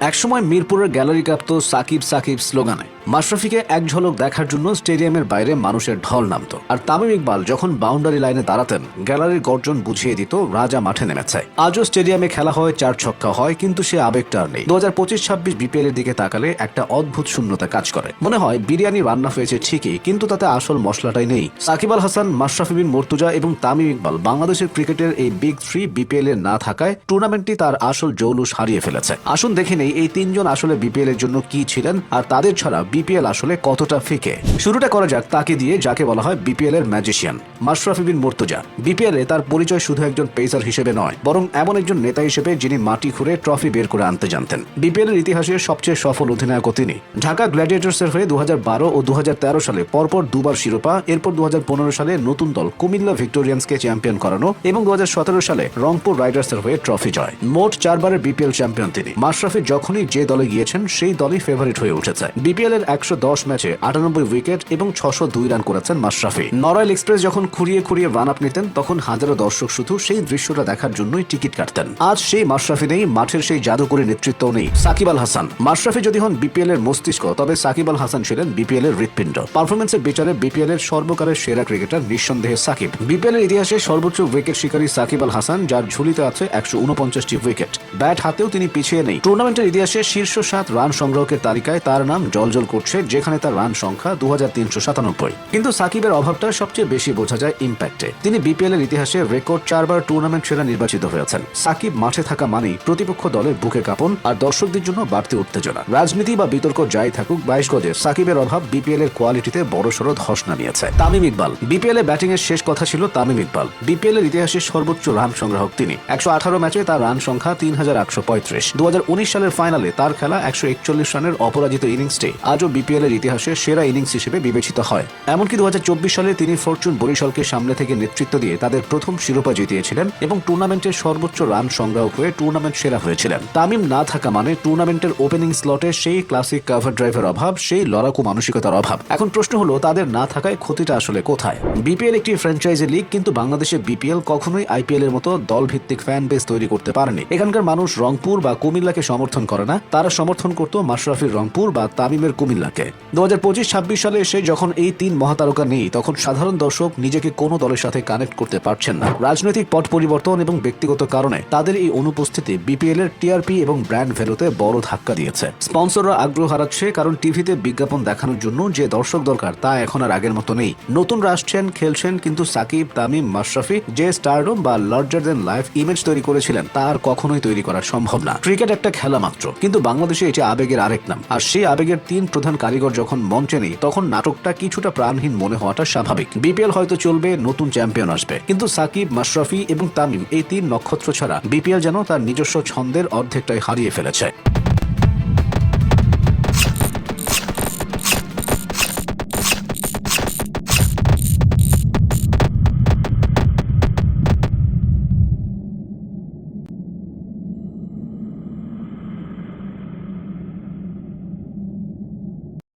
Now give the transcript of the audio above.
একসময় মিরপুরের গ্যালারি কাঁপত সাকিব সাকিব স্লোগানে। মাশরাফিকে এক ঝলক দেখার জন্য স্টেডিয়ামের বাইরে মানুষের ঢল নামত। আর তামিম ইকবাল যখন বাউন্ডারি লাইনে দাঁড়াতেন, গ্যালারির গর্জন বুঝিয়ে দিত রাজা মাঠে নেমেছে। আজও স্টেডিয়ামে খেলা হয়, চার ছক্কা হয়, কিন্তু সে আবেগটা আর নেই। দু হাজার পঁচিশ ছাব্বিশ বিপিএল এর দিকে তাকালে একটা অদ্ভুত শূন্যতা কাজ করে। মনে হয় বিরিয়ানি রান্না হয়েছে ঠিকই, কিন্তু তাতে আসল মশলাটাই নেই। সাকিব আল হাসান, মাশরাফি বিন মর্তুজা এবং তামিম ইকবাল বাংলাদেশের ক্রিকেটের এই বিগ থ্রি বিপিএল এর না থাকায় টুর্নামেন্টটি তার আসল জৌলুস হারিয়ে ফেলেছে। আসুন দেখে নেই এই তিনজন আসলে বিপিএল এর জন্য কি ছিলেন, আর তাদের ছাড়া বিপিএল আসলে কতটা ফিকে? শুরুটা করা যাক তাকে দিয়ে, যাকে বলা হয় বিপিএল এর ম্যাজিশিয়ান, মাশরাফি বিন মর্তুজা। বিপিএল এ তার পরিচয় শুধু একজন পেসার হিসেবে নয়, বরং এমন একজন নেতা হিসেবে যিনি মাটি খুঁড়ে ট্রফি বের করে আনতে জানতেন। বিপিএল এর ইতিহাসে সবচেয়ে সফল অধিনায়কও তিনি। ঢাকা গ্ল্যাডিয়েটার্স এর হয়ে দু হাজার বারো ও দু হাজার তেরো সালে পরপর দুবার শিরোপা, এরপর দু হাজার পনেরো সালে নতুন দল কুমিল্লা ভিক্টোরিয়ান্সকে চ্যাম্পিয়ন করানো এবং দু হাজার সতেরো সালে রংপুর রাইডার্স এর হয়ে ট্রফি জয়। মোট চারবারের বিপিএল চ্যাম্পিয়ন তিনি। মাশরাফি যখনই যে দলে গিয়েছেন, সেই দলই ফেভারিট হয়ে উঠেছে। বিপিএল এর একশো দশ ম্যাচে আটানব্বই উইকেট এবং ছশো দুই রান করেছেন মাশরাফি। নরয়েল এক্সপ্রেস যখন খুঁড়িয়ে খুঁড়িয়ে রান আপ নিতেন, তখন হাজারো দর্শক শুধু সেই দৃশ্যটা দেখার জন্যই টিকিট কাটতেন। আজ সেই মাশরাফি নেই, মাঠের সেই জাদুকরী নেতৃত্ব নেই, সাকিব আল হাসান। মাশরাফি যদি হন বিপিএল এর মস্তিষ্ক, তবে সাকিব আল হাসান ছিলেন বিপিএল এর হৃৎপিণ্ড। পারফরমেন্সের বিচারে বিপিএল এর সর্বকালের সেরা ক্রিকেটার নিঃসন্দেহে সাকিব। বিপিএল এর ইতিহাসে সর্বোচ্চ উইকেট শিকারী সাকিব আল হাসান, যার ঝুলিতে আছে একশো উনপঞ্চাশটি উইকেট। ব্যাট হাতেও তিনি পিছিয়ে নেই। টুর্নামেন্টের ইতিহাসে শীর্ষ সাত রান সংগ্রহের তালিকায় তার নাম জলজল করছে, যেখানে তার রান সংখ্যা দু হাজার তিনশো সাতানব্বই। কিন্তু সাকিবের অভাবটা সবচেয়ে বেশি বোঝা যায় ইম্প্যাক্টে তিনি বিপিএল এর ইতিহাসে রেকর্ড চারবার টুর্নামেন্ট সেরা নির্বাচিত হয়েছেন। সাকিব মাঠে থাকা মানেই প্রতিপক্ষ দলের বুকে কাঁপন আর দর্শকদের জন্য বাড়তি উত্তেজনা। রাজনীতি বা বিতর্ক যাই থাকুক, বাইশ গজে সাকিবের অভাব বিপিএল এর কোয়ালিটিতে বড়সড় ধস নামিয়েছে তামিম ইকবাল। বিপিএল এ ব্যাটিং এর শেষ কথা ছিল তামিম ইকবাল। বিপিএল এর ইতিহাসে সর্বোচ্চ রান সংগ্রাহক তিনি। একশো আঠারো ম্যাচে তার রান সংখ্যা তিন হাজার একশো পঁয়ত্রিশ দু সালের ফাইনালে তার খেলা একশো একচল্লিশ রানের অপরাজিত ইনিংসটি আজও বিপিএল এর ইতিহাসে সেরা ইনিংস হিসেবে বিবেচিত হয়। এমনকি দু হাজার চব্বিশ সালে তিনি ফরচুন বরিশালকে সামনে থেকে নেতৃত্ব দিয়ে তাদের প্রথম শিরোপা জিতিয়েছিলেন এবং টুর্নামেন্টের সর্বোচ্চ রান সংগ্রাহক হয়ে টুর্নামেন্ট সেরা হয়েছিলেন। তামিম না থাকা মানে টুর্নামেন্টের ওপেনিং স্লটে সেই ক্লাসিক কাভার ড্রাইভের অভাব, সেই লড়াকু মানসিকতার অভাব। এখন প্রশ্ন হলো, তাদের না থাকায় ক্ষতিটা আসলে কোথায়? বিপিএল একটি ফ্র্যাঞ্চাইজি লিগ কিন্তু বাংলাদেশে বিপিএল কখনোই আইপিএল এর মতো দল ভিত্তিক ফ্যান বেস তৈরি করতে পারেনি। এখানকার মানুষ রংপুর বা কুমিল্লাকে সমর্থন করে না। তারা সমর্থন করত মাশরাফির রংপুর বা তামিমের কুমিল্লাকে দু হাজার পঁচিশ, ছাব্বিশ সালে এসে যখন এই তিন মহাতারকা নেই, তখন সাধারণ দর্শক নিজেকে কোনো দলের সাথে কানেক্ট করতে পারছেন না। রাজনৈতিক পট পরিবর্তন এবং ব্যক্তিগত কারণে তাদের এই অনুপস্থিতি বিপিএল এর টিআরপি এবং ব্র্যান্ড ভ্যালুতে বড় ধাক্কা দিয়েছে। স্পন্সররা আগ্রহ হারাচ্ছে কারণ টিভিতে বিজ্ঞাপন দেখানোর জন্য যে দর্শক দরকার, তা এখন আর আগের মতো নেই। নতুন আসছেন খেলছেন কিন্তু সাকিব, তামিম, মাশরাফি যে স্টারডম বা লার্জার দেন লাইফ ইমেজ তৈরি করেছিলেন, তা আর কখনোই তৈরি করা সম্ভব না। ক্রিকেট একটা খেলা মাত্র, কিন্তু বাংলাদেশে এটি আবেগের আরেক নাম। আর সেই আবেগের তিন প্রধান কারিগর যখন মঞ্চে নেই, তখন নাটকটা কিছুটা প্রাণহীন মনে হওয়াটা স্বাভাবিক। বিপিএল হয়তো চলবে, নতুন চ্যাম্পিয়ন আসবে। কিন্তু সাকিব, মাশরাফি এবং তামিম, এই তিন নক্ষত্র ছাড়া বিপিএল যেন তার নিজস্ব ছন্দের অর্ধেকটাই হারিয়ে ফেলেছে।